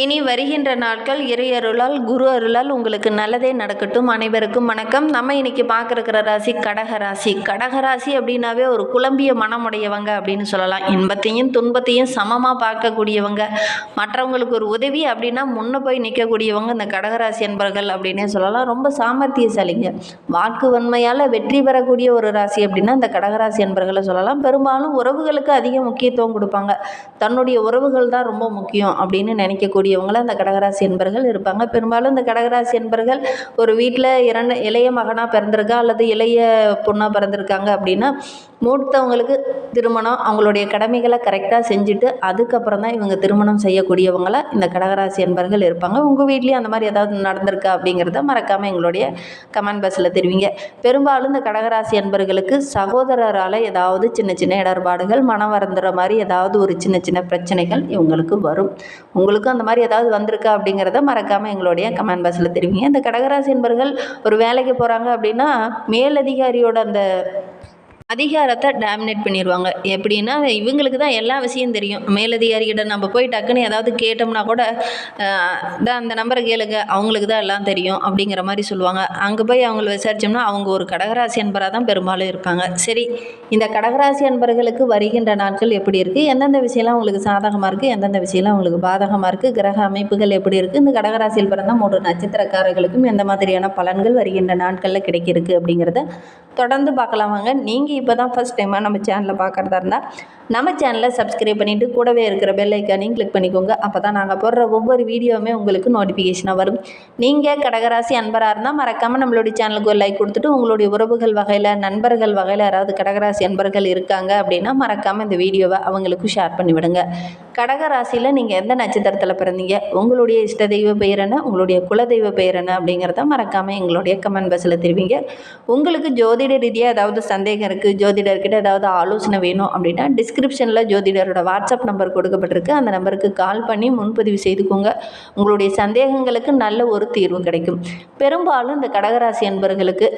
இனி வருகின்ற நாட்கள் இறை அருளால் குரு அருளால் உங்களுக்கு நல்லதே நடக்கட்டும். அனைவருக்கும் வணக்கம். நம்ம இன்னைக்கு பார்க்குற ராசி கடகராசி கடகராசி அப்படின்னாவே ஒரு குழம்பிய மனமுடையவங்க அப்படின்னு சொல்லலாம். இன்பத்தையும் துன்பத்தையும் சமமாக பார்க்கக்கூடியவங்க. மற்றவங்களுக்கு ஒரு உதவி அப்படின்னா முன்ன போய் நிற்கக்கூடியவங்க இந்த கடகராசி என்பர்கள் அப்படின்னே சொல்லலாம். ரொம்ப சாமர்த்தியசாலிங்க. வாக்கு வன்மையால் வெற்றி பெறக்கூடிய ஒரு ராசி அப்படின்னா இந்த கடகராசி என்பர்களை சொல்லலாம். பெரும்பாலும் உறவுகளுக்கு அதிக முக்கியத்துவம் கொடுப்பாங்க. தன்னுடைய உறவுகள் தான் ரொம்ப முக்கியம் அப்படின்னு நினைக்கக்கூடியவங்கள அந்த கடகராசி என்பர்கள் இருப்பாங்க. பெரும்பாலும் இந்த கடகராசி என்பர்கள் ஒரு வீட்டில் இரண்டு இளைய மகனாக பிறந்திருக்கா அல்லது இளைய பொண்ணாக பிறந்திருக்காங்க அப்படின்னா மூத்தவங்களுக்கு திருமணம் அவங்களுடைய கடமைகளை கரெக்டாக செஞ்சுட்டு அதுக்கப்புறம் தான் இவங்க திருமணம் செய்யக்கூடியவங்கள இந்த கடகராசி என்பர்கள் இருப்பாங்க. உங்கள் வீட்லேயும் அந்த மாதிரி ஏதாவது நடந்திருக்கா அப்படிங்கிறத மறக்காமல் எங்களுடைய கமெண்ட் பாக்ஸில் தெரிவிங்க. பெரும்பாலும் இந்த கடகராசி என்பர்களுக்கு சகோதரரால் ஏதாவது சின்ன சின்ன இடர்பாடுகள் மனம் வருந்துற மாதிரி ஏதாவது ஒரு சின்ன சின்ன பிரச்சனைகள் இவங்களுக்கு வரும். உங்களுக்கும் அந்த மாதிரி ஏதாவது வந்திருக்கா அப்படிங்கிறத மறக்காமல் எங்களுடைய கமெண்ட் பாக்ஸில் தெரிவிங்க. இந்த கடகராசி என்பர்கள் ஒரு வேலைக்கு போகிறாங்க அப்படின்னா மேலதிகாரியோட அந்த அதிகாரத்தை டாமினேட் பண்ணிடுவாங்க எப்படின்னா இவங்களுக்கு தான் எல்லா விஷயம் தெரியும். மேலதிகாரிகிட்ட நம்ம போய் டக்குன்னு ஏதாவது கேட்டோம்னா கூட தான் அந்த நம்பரை கேளுங்க. அவங்களுக்கு தான் எல்லாம் தெரியும் அப்படிங்கிற மாதிரி சொல்லுவாங்க. அங்கே போய் அவங்கள விசாரித்தோம்னா அவங்க ஒரு கடகராசி அன்பராக தான் பெரும்பாலும் இருப்பாங்க சரி இந்த கடகராசி அன்பர்களுக்கு வருகின்ற நாட்கள் எப்படி இருக்குது எந்தெந்த விஷயம்லாம் உங்களுக்கு சாதகமாக இருக்குது எந்தெந்த விஷயம்லாம் உங்களுக்கு பாதகமாக இருக்குது கிரக அமைப்புகள் எப்படி இருக்குது இந்த கடகராசியில் பிறந்த மூன்று நட்சத்திரக்காரர்களுக்கும் எந்த மாதிரியான பலன்கள் வருகின்ற நாட்களில் கிடைக்கிருக்கு அப்படிங்கிறத தொடர்ந்து பார்க்கலாம் வாங்க நீங்கள் இப்போ தான் ஃபஸ்ட் டைமாக நம்ம சேனலை பார்க்குறதா இருந்தால் நம்ம சேனலை சப்ஸ்கிரைப் பண்ணிவிட்டு கூடவே இருக்கிற பெல் ஐக்கானையும் கிளிக் பண்ணிக்கோங்க. அப்போ தான் நாங்கள் போடுற ஒவ்வொரு வீடியோவுமே உங்களுக்கு நோட்டிஃபிகேஷனாக வரும். நீங்கள் கடகராசி அன்பராக இருந்தால் மறக்காமல் நம்மளுடைய சேனலுக்கு ஒரு லைக் கொடுத்துட்டு உங்களுடைய உறவுகள் வகையில் நண்பர்கள் வகையில் யாராவது கடகராசி அன்பர்கள் இருக்காங்க அப்படின்னா மறக்காமல் இந்த வீடியோவை அவங்களுக்கு ஷேர் பண்ணிவிடுங்க. கடகராசியில் நீங்கள் எந்த நட்சத்திரத்தில் பிறந்தீங்க? உங்களுடைய இஷ்ட தெய்வ பெயர் என்ன? உங்களுடைய குலதெய்வ பெயர் என்ன? அப்படிங்கிறத மறக்காமல் எங்களுடைய கமெண்ட் பாக்ஸில் தெரிவிங்க. உங்களுக்கு ஜோதிட ரீதியாக ஏதாவது சந்தேகம் இருக்குது ஜோதிடர்கிட்ட ஏதாவது ஆலோசனை வேணும் அப்படின்னா டிஸ்கிரிப்ஷனில் ஜோதிடரோட வாட்ஸ்அப் நம்பர் கொடுக்கப்பட்டிருக்கு. அந்த நம்பருக்கு கால் பண்ணி முன்பதிவு செய்துக்கோங்க. உங்களுடைய சந்தேகங்களுக்கு நல்ல ஒரு தீர்வு கிடைக்கும். பெரும்பாலும் இந்த கடகராசி அன்பர்களுக்கு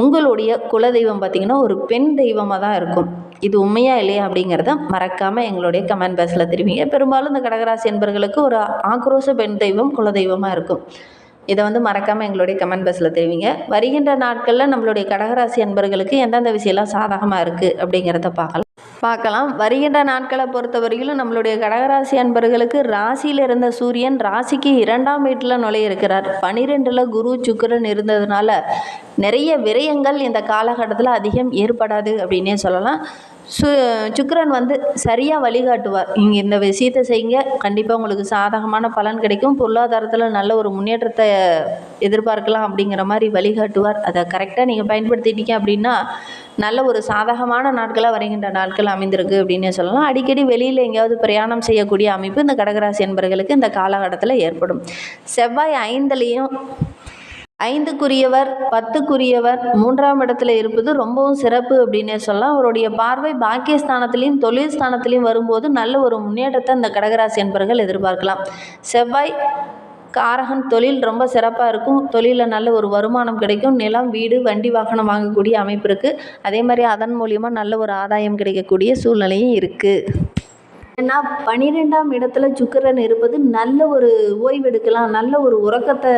உங்களுடைய குலதெய்வம் பார்த்திங்கன்னா ஒரு பெண் தெய்வமாக தான் இருக்கும். இது உண்மையா இல்லையா அப்படிங்கிறத மறக்காமல் எங்களுடைய கமெண்ட் பாக்ஸில் தெரிவிங்க. பெரும்பாலும் இந்த கடகராசி என்பர்களுக்கு ஒரு ஆக்ரோஷ பெண் தெய்வம் குலதெய்வமாக இருக்கும். இதை வந்து மறக்காமல் எங்களுடைய கமெண்ட் பாக்ஸில் தெரிவிங்க. வருகின்ற நாட்களில் நம்மளுடைய கடகராசி அன்பர்களுக்கு எந்தெந்த விஷயம்லாம் சாதகமாக இருக்குது அப்படிங்கிறத பார்க்கலாம். பார்க்கலாம். வருகின்ற நாட்களை பொறுத்தவரையிலும் நம்மளுடைய கடகராசி அன்பர்களுக்கு ராசியில் இருந்த சூரியன் ராசிக்கு இரண்டாம் வீட்டில் நுழைய இருக்கிறார் பனிரெண்டில் குரு சுக்கரன் இருந்ததுனால நிறைய விரயங்கள் இந்த காலகட்டத்தில் அதிகம் ஏற்படாது அப்படின்னே சொல்லலாம். சு சுக்கிரன் வந்து சரியாக வழிகாட்டுவார். இங்கே இந்த விஷயத்தை செய்யுங்க. கண்டிப்பாக உங்களுக்கு சாதகமான பலன் கிடைக்கும். பொருளாதாரத்தில் நல்ல ஒரு முன்னேற்றத்தை எதிர்பார்க்கலாம் அப்படிங்கிற மாதிரி வழிகாட்டுவார். அதை கரெக்டாக நீங்கள் பயன்படுத்திட்டீங்க அப்படின்னா நல்ல ஒரு சாதகமான நாட்களாக வருகின்ற நாட்கள் அமைந்திருக்கு அப்படின்னே சொல்லலாம். அடிக்கடி வெளியில் எங்கேயாவது பிரயாணம் செய்யக்கூடிய அமைப்பு இந்த கடகராசி என்பர்களுக்கு இந்த காலகட்டத்தில் ஏற்படும். செவ்வாய் ஐந்துலேயும் ஐந்துக்குரியவர் பத்துக்குரியவர் மூன்றாம் இடத்துல இருப்பது ரொம்பவும் சிறப்பு அப்படின்னே சொல்லலாம். அவருடைய பார்வை பாக்கியஸ்தானத்திலையும் தொழில் ஸ்தானத்திலையும் வரும்போது நல்ல ஒரு முன்னேற்றத்தை இந்த கடகராசி என்பர்கள் எதிர்பார்க்கலாம். செவ்வாய் காரகன் தொழில் ரொம்ப சிறப்பாக இருக்கும். தொழிலில் நல்ல ஒரு வருமானம் கிடைக்கும். நிலம் வீடு வண்டி வாகனம் வாங்கக்கூடிய அமைப்பு இருக்குது அதே மாதிரி அதன் மூலிமா நல்ல ஒரு ஆதாயம் கிடைக்கக்கூடிய சூழ்நிலையும் இருக்குது ஏன்னா பன்னிரெண்டாம் இடத்துல சுக்கரன் இருப்பது நல்ல ஒரு ஓய்வெடுக்கலாம் நல்ல ஒரு உறக்கத்தை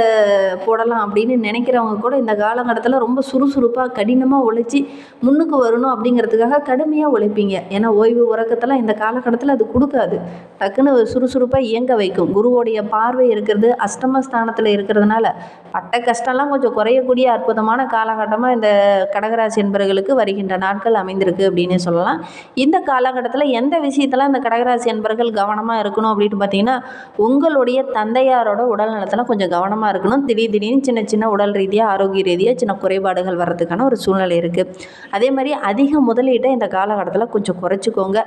போடலாம் அப்படின்னு நினைக்கிறவங்க கூட இந்த காலகட்டத்தில் ரொம்ப சுறுசுறுப்பாக கடினமாக உழைச்சி முன்னுக்கு வரணும் அப்படிங்கிறதுக்காக கடுமையாக உழைப்பீங்க. ஏன்னா ஓய்வு உறக்கத்தெல்லாம் இந்த காலகட்டத்தில் அது கொடுக்காது. டக்குன்னு சுறுசுறுப்பாக இயங்க வைக்கும். குருவோடைய பார்வை இருக்கிறது அஷ்டமஸ்தானத்தில் இருக்கிறதுனால பட்ட கஷ்டம்லாம் கொஞ்சம் குறையக்கூடிய அற்புதமான காலகட்டமாக இந்த கடகராசி என்பவர்களுக்கு வருகின்ற நாட்கள் அமைந்திருக்கு அப்படின்னு சொல்லலாம். இந்த காலகட்டத்தில் எந்த விஷயத்தெல்லாம் இந்த கடகராசி என்பர்கள் கவனமாக இருக்கணும் அப்படின்னு பார்த்தீங்கன்னா உங்களுடைய தந்தையாரோட உடல் நலத்தில் கொஞ்சம் கவனமாக இருக்கணும். திடீர் திடீர்னு சின்ன சின்ன உடல் ரீதியாக ஆரோக்கிய ரீதியாக சின்ன குறைபாடுகள் வர்றதுக்கான ஒரு சூழ்நிலை இருக்குது அதே மாதிரி அதிக முதலீட்டை இந்த காலகட்டத்தில் கொஞ்சம் குறைச்சிக்கோங்க.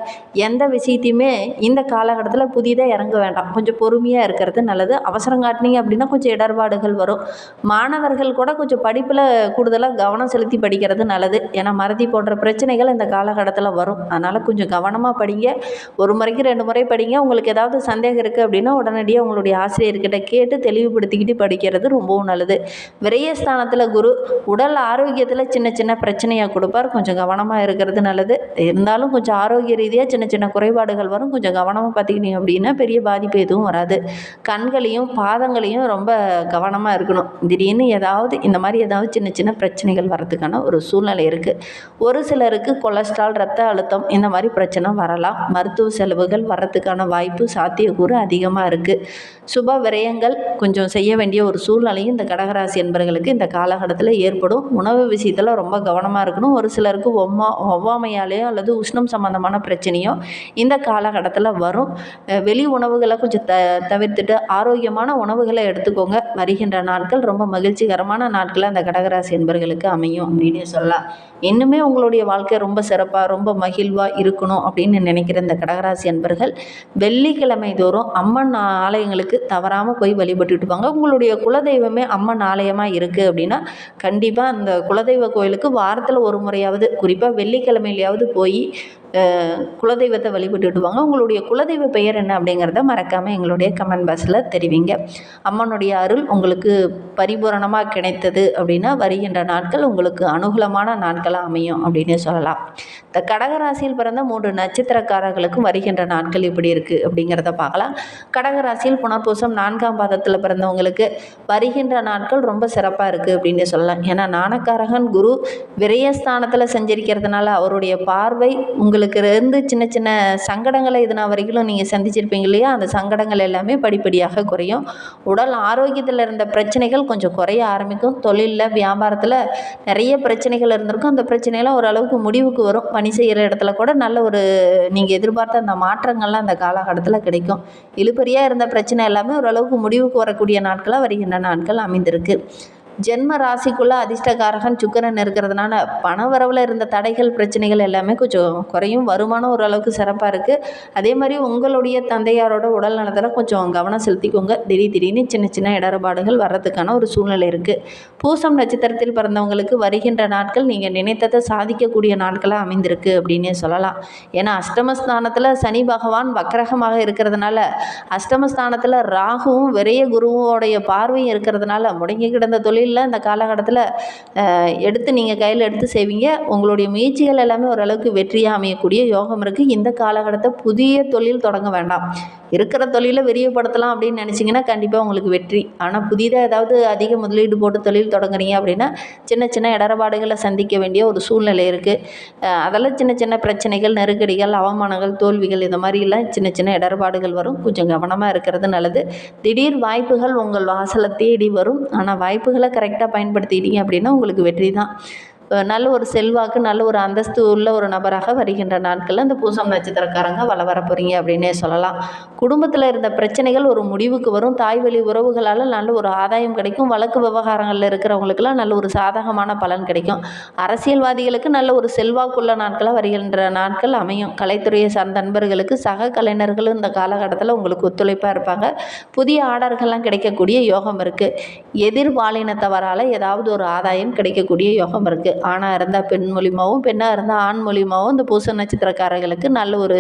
எந்த விஷயத்தையுமே இந்த காலகட்டத்தில் புதிதாக இறங்க வேண்டாம். கொஞ்சம் பொறுமையாக இருக்கிறது நல்லது. அவசரம் காட்டினீங்க அப்படின்னா கொஞ்சம் இடர்பாடுகள் வரும். மாணவர்கள் கூட கொஞ்சம் படிப்பில் கூடுதலாக கவனம் செலுத்தி படிக்கிறது நல்லது. ஏன்னா மறதி போன்ற பிரச்சனைகள் இந்த காலகட்டத்தில் வரும். அதனால் கொஞ்சம் கவனமாக படிங்க. ஒரு முறை நாளைக்கு ரெண்டு முறை படிங்க. உங்களுக்கு ஏதாவது சந்தேகம் இருக்குது அப்படின்னா உடனடியாக உங்களுடைய ஆசிரியர்கிட்ட கேட்டு தெளிவுபடுத்திக்கிட்டு படிக்கிறது ரொம்பவும் நல்லது. விரயஸ்தானத்தில் குரு உடல் ஆரோக்கியத்தில் சின்ன சின்ன பிரச்சனையாக கொடுப்பார். கொஞ்சம் கவனமாக இருக்கிறது நல்லது. இருந்தாலும் கொஞ்சம் ஆரோக்கிய ரீதியாக சின்ன சின்ன குறைபாடுகள் வரும். கொஞ்சம் கவனமாக பார்த்துக்கிட்டீங்க அப்படின்னா பெரிய பாதிப்பு எதுவும் வராது. கண்களையும் பாதங்களையும் ரொம்ப கவனமாக இருக்கணும். திடீர்னு ஏதாவது இந்த மாதிரி ஏதாவது சின்ன சின்ன பிரச்சனைகள் வரதுக்கான ஒரு சூழ்நிலை இருக்குது ஒரு சிலருக்கு கொலஸ்ட்ரால் ரத்த அழுத்தம் இந்த மாதிரி பிரச்சனை வரலாம். மருத்துவ செலவு செலவுகள் வர்றதுக்கான வாய்ப்பு சாத்தியக்கூறு அதிகமாக இருக்குது சுப விரயங்கள் கொஞ்சம் செய்ய வேண்டிய ஒரு சூழ்நிலையும் இந்த கடகராசி என்பர்களுக்கு இந்த காலகட்டத்தில் ஏற்படும். உணவு விஷயத்தில் ரொம்ப கவனமாக இருக்கணும். ஒரு சிலருக்கு ஒவ்வா ஒவ்வாமையாலேயோ அல்லது உஷ்ணம் சம்மந்தமான பிரச்சனையோ இந்த காலகட்டத்தில் வரும். வெளி உணவுகளை கொஞ்சம் த தவிர்த்துட்டு ஆரோக்கியமான உணவுகளை எடுத்துக்கோங்க. வருகின்ற நாட்கள் ரொம்ப மகிழ்ச்சிகரமான நாட்களை அந்த கடகராசி என்பர்களுக்கு அமையும் அப்படின்னு சொல்லலாம். இன்னுமே உங்களுடைய வாழ்க்கை ரொம்ப சிறப்பாக ரொம்ப மகிழ்வாக இருக்கணும் அப்படின்னு நினைக்கிற இந்த கடகராசி அன்பர்கள் வெள்ளிக்கிழமை தோறும் அம்மன் ஆலயங்களுக்கு தவறாமல் போய் வழிபட்டுட்டு வாங்க உங்களுடைய குலதெய்வமே அம்மன் ஆலயமாக இருக்குது அப்படின்னா கண்டிப்பாக அந்த குலதெய்வ கோயிலுக்கு வாரத்தில் ஒரு முறையாவது குறிப்பாக வெள்ளிக்கிழமையிலையாவது போய் குலதெய்வத்தை வழிபட்டுட்டு வாங்க உங்களுடைய குலதெய்வ பெயர் என்ன அப்படிங்கிறத மறக்காமல் எங்களுடைய கமெண்ட் பாக்ஸில் தெரிவிங்க. அம்மனுடைய அருள் உங்களுக்கு பரிபூரணமாக கிடைத்தது அப்படின்னா வருகின்ற நாட்கள் உங்களுக்கு அனுகூலமான நாட்களாக அமையும் அப்படின்னு சொல்லலாம். இந்த கடகராசியில் பிறந்த மூன்று நட்சத்திரக்காரர்களுக்கும் வருகின்ற நாட்கள் எப்படி இருக்குது அப்படிங்கிறத பார்க்கலாம். கடகராசியில் புனர்பூசம் நான்காம் பாதத்தில் பிறந்தவங்களுக்கு வருகின்ற நாட்கள் ரொம்ப சிறப்பாக இருக்குது அப்படின்னு சொல்லலாம். ஏன்னா நாணக்காரகன் குரு விரயஸ்தானத்தில் செஞ்சிருக்கிறதுனால அவருடைய பார்வை உங்களுக்கு இருந்து சின்ன சின்ன சங்கடங்களை இது வரைக்கும் நீங்கள் சந்திச்சிருப்பீங்க இல்லையா? அந்த சங்கடங்கள் எல்லாமே படிப்படியாக குறையும். உடல் ஆரோக்கியத்தில் இருந்த பிரச்சனைகள் கொஞ்சம் குறைய ஆரம்பிக்கும். தொழிலில் வியாபாரத்தில் நிறைய பிரச்சனைகள் இருந்திருக்கும். அந்த பிரச்சனைகள்லாம் ஓரளவுக்கு முடிவுக்கு வரும். பணி செய்கிற இடத்துல கூட நல்ல ஒரு நீங்கள் எதிர்பார்த்த அந்த மாற்றங்கள்லாம் அந்த காலகட்டத்தில் கிடைக்கும். இழுபறியாக இருந்த பிரச்சனை எல்லாமே ஓரளவுக்கு முடிவுக்கு வரக்கூடிய நாட்களாக வருகின்ற நாட்கள் அமைந்திருக்கு. ஜென்ம ராசிக்குள்ளே அதிர்ஷ்டகாரகன் சுக்கிரன் இருக்கிறதுனால பணவரவில் இருந்த தடைகள் பிரச்சனைகள் எல்லாமே கொஞ்சம் குறையும். வருமானம் ஓரளவுக்கு சிறப்பாக இருக்குது அதே மாதிரி உங்களுடைய தந்தையாரோட உடல் நலத்தில் கொஞ்சம் கவனம் செலுத்திக்கோங்க. திடீர் திடீர்னு சின்ன சின்ன இடர்பாடுகள் வர்றதுக்கான ஒரு சூழ்நிலை இருக்குது பூசம் நட்சத்திரத்தில் பிறந்தவங்களுக்கு வருகின்ற நாட்கள் நீங்கள் நினைத்ததை சாதிக்கக்கூடிய நாட்களாக அமைந்திருக்கு அப்படின்னே சொல்லலாம். ஏன்னா அஷ்டமஸ்தானத்தில் சனி பகவான் வக்கரகமாக இருக்கிறதுனால அஷ்டமஸ்தானத்தில் ராகுவும் விரைய குருவோடைய பார்வையும் இருக்கிறதுனால முடங்கி கிடந்த தொழில் தொழிலில் இந்த காலகட்டத்தில் எடுத்து நீங்கள் கையில் எடுத்து செய்வீங்க. உங்களுடைய முயற்சிகள் எல்லாமே ஓரளவுக்கு வெற்றியாக அமையக்கூடிய யோகம் இருக்குது இந்த காலகட்டத்தை புதிய தொழில் தொடங்க வேண்டாம். இருக்கிற தொழிலை விரிவுபடுத்தலாம் அப்படின்னு நினச்சிங்கன்னா கண்டிப்பாக உங்களுக்கு வெற்றி. ஆனால் புதிதாக ஏதாவது அதிக முதலீடு போட்டு தொழில் தொடங்குறீங்க அப்படின்னா சின்ன சின்ன இடர்பாடுகளை சந்திக்க வேண்டிய ஒரு சூழ்நிலை இருக்குது அதெல்லாம் சின்ன சின்ன பிரச்சனைகள் நெருக்கடிகள் அவமானங்கள் தோல்விகள் இந்த மாதிரிலாம் சின்ன சின்ன இடர்பாடுகள் வரும். கொஞ்சம் கவனமாக இருக்கிறது நல்லது. திடீர் வாய்ப்புகள் உங்கள் வாசலை தேடி வரும். ஆனால் வாய்ப்புகளை கரெக்டாக பயன்படுத்திட்டீங்க அப்படின்னா உங்களுக்கு வெற்றி தான். நல்ல ஒரு செல்வாக்கு நல்ல ஒரு அந்தஸ்து உள்ள ஒரு நபராக வருகின்ற நாட்களில் அந்த பூசம் நட்சத்திரக்காரங்க வள வர போகிறீங்க அப்படின்னே சொல்லலாம். குடும்பத்தில் இருந்த பிரச்சனைகள் ஒரு முடிவுக்கு வரும். தாய் வழி உறவுகளால் நல்ல ஒரு ஆதாயம் கிடைக்கும். வழக்கு விவகாரங்களில் இருக்கிறவங்களுக்கெல்லாம் நல்ல ஒரு சாதகமான பலன் கிடைக்கும். அரசியல்வாதிகளுக்கு நல்ல ஒரு செல்வாக்குள்ள நாட்களாக வருகின்ற நாட்கள் அமையும். கலைத்துறையை சார்ந்த நண்பர்களுக்கு சக கலைஞர்களும் இந்த காலகட்டத்தில் உங்களுக்கு ஒத்துழைப்பாக இருப்பாங்க. புதிய ஆர்டர்கள்லாம் கிடைக்கக்கூடிய யோகம் இருக்குது எதிர்பாலினத்தவரால் ஏதாவது ஒரு ஆதாயம் கிடைக்கக்கூடிய யோகம் இருக்குது ஆணாக இருந்தால் பெண் மூலிமாவும் பெண்ணாக இருந்தால் ஆண் மூலிமாவும் இந்த பூச நட்சத்திரக்காரர்களுக்கு நல்ல ஒரு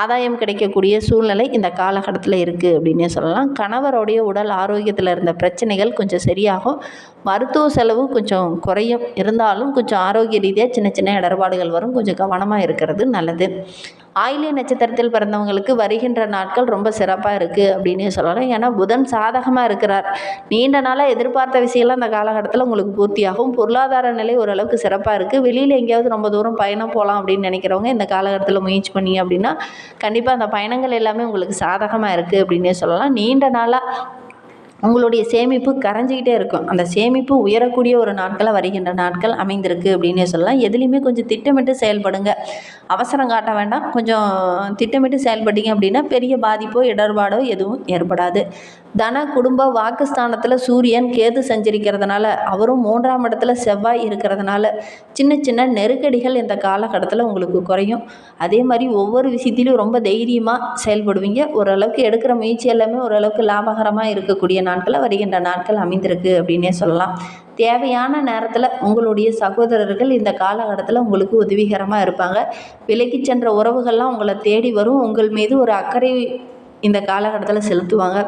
ஆதாயம் கிடைக்கக்கூடிய சூழ்நிலை இந்த காலகட்டத்தில் இருக்குது அப்படின்னே சொல்லலாம். கணவருடைய உடல் ஆரோக்கியத்தில் இருந்த பிரச்சனைகள் கொஞ்சம் சரியாகும். மருத்துவ செலவு கொஞ்சம் குறையும். இருந்தாலும் கொஞ்சம் ஆரோக்கிய ரீதியாக சின்ன சின்ன இடர்பாடுகள் வரும். கொஞ்சம் கவனமாக இருக்கிறது நல்லது. ஆயிலிய நட்சத்திரத்தில் பிறந்தவங்களுக்கு வருகின்ற நாட்கள் ரொம்ப சிறப்பாக இருக்குது அப்படின்னு சொல்லலாம். ஏன்னா புதன் சாதகமாக இருக்கிறார். நீண்ட நாளாக எதிர்பார்த்த விஷயம்லாம் அந்த காலகட்டத்தில் உங்களுக்கு பூர்த்தியாகும். பொருளாதார நிலை ஓரளவுக்கு சிறப்பாக இருக்குது வெளியில் எங்கேயாவது ரொம்ப தூரம் பயணம் போகலாம் அப்படின்னு நினைக்கிறவங்க இந்த காலகட்டத்தில் முயற்சி பண்ணி அப்படின்னா கண்டிப்பாக அந்த பயணங்கள் எல்லாமே உங்களுக்கு சாதகமாக இருக்குது அப்படின்னே சொல்லலாம். நீண்ட நாளாக உங்களுடைய சேமிப்பு கரைஞ்சிக்கிட்டே இருக்கும். அந்த சேமிப்பு உயரக்கூடிய ஒரு நாட்களாக வருகின்ற நாட்கள் அமைந்திருக்கு அப்படின்னே சொல்லலாம். எதுலேயுமே கொஞ்சம் திட்டமிட்டு செயல்படுங்க. அவசரம் காட்ட வேண்டாம். கொஞ்சம் திட்டமிட்டு செயல்பட்டீங்க அப்படின்னா பெரிய பாதிப்போ இடர்பாடோ எதுவும் ஏற்படாது. தன குடும்ப வாக்குஸ்தானத்தில் சூரியன் கேது சஞ்சரிக்கிறதுனால அவரும் மூன்றாம் இடத்துல செவ்வாய் இருக்கிறதுனால சின்ன சின்ன நெருக்கடிகள் இந்த காலகட்டத்தில் உங்களுக்கு குறையும். அதே மாதிரி ஒவ்வொரு விஷயத்திலையும் ரொம்ப தைரியமாக செயல்படுவீங்க. ஓரளவுக்கு எடுக்கிற முயற்சி எல்லாமே ஓரளவுக்கு லாபகரமாக இருக்கக்கூடிய நாள் நாட்களில் வருகின்ற நாட்கள் அமைந்திருக்கு அப்படின்னே சொல்லலாம். தேவையான நேரத்தில் உங்களுடைய சகோதரர்கள் இந்த காலகட்டத்தில் உங்களுக்கு உதவிகரமாக இருப்பாங்க. விலகி சென்ற உறவுகள்லாம் உங்களை தேடி வரும். உங்கள் மீது ஒரு அக்கறை இந்த காலகட்டத்தில் செலுத்துவாங்க.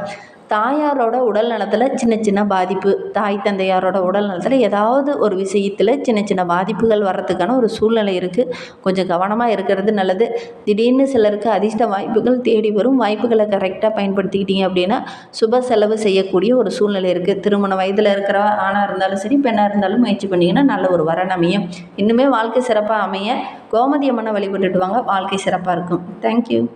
தாயாரோட உடல் நலத்தில் சின்ன சின்ன பாதிப்பு தாய் தந்தையாரோட உடல் நலத்தில் ஏதாவது ஒரு விஷயத்தில் சின்ன சின்ன பாதிப்புகள் வர்றதுக்கான ஒரு சூழ்நிலை இருக்குது கொஞ்சம் கவனமாக இருக்கிறது நல்லது. திடீர்னு சிலருக்கு அதிர்ஷ்ட வாய்ப்புகள் தேடி வரும். வாய்ப்புகளை கரெக்டாக பயன்படுத்திக்கிட்டீங்க அப்படின்னா சுப செலவு செய்யக்கூடிய ஒரு சூழ்நிலை இருக்குது திருமண வயதில் இருக்கிற ஆணாக இருந்தாலும் சரி பெண்ணாக இருந்தாலும் முயற்சி பண்ணிங்கன்னா நல்ல ஒரு வரன் அமையும். இன்னுமே வாழ்க்கை சிறப்பாக அமைய கோமதி அம்மனை வழிபட்டுட்டு வாங்க. வாழ்க்கை சிறப்பாக இருக்கும். தேங்க்யூ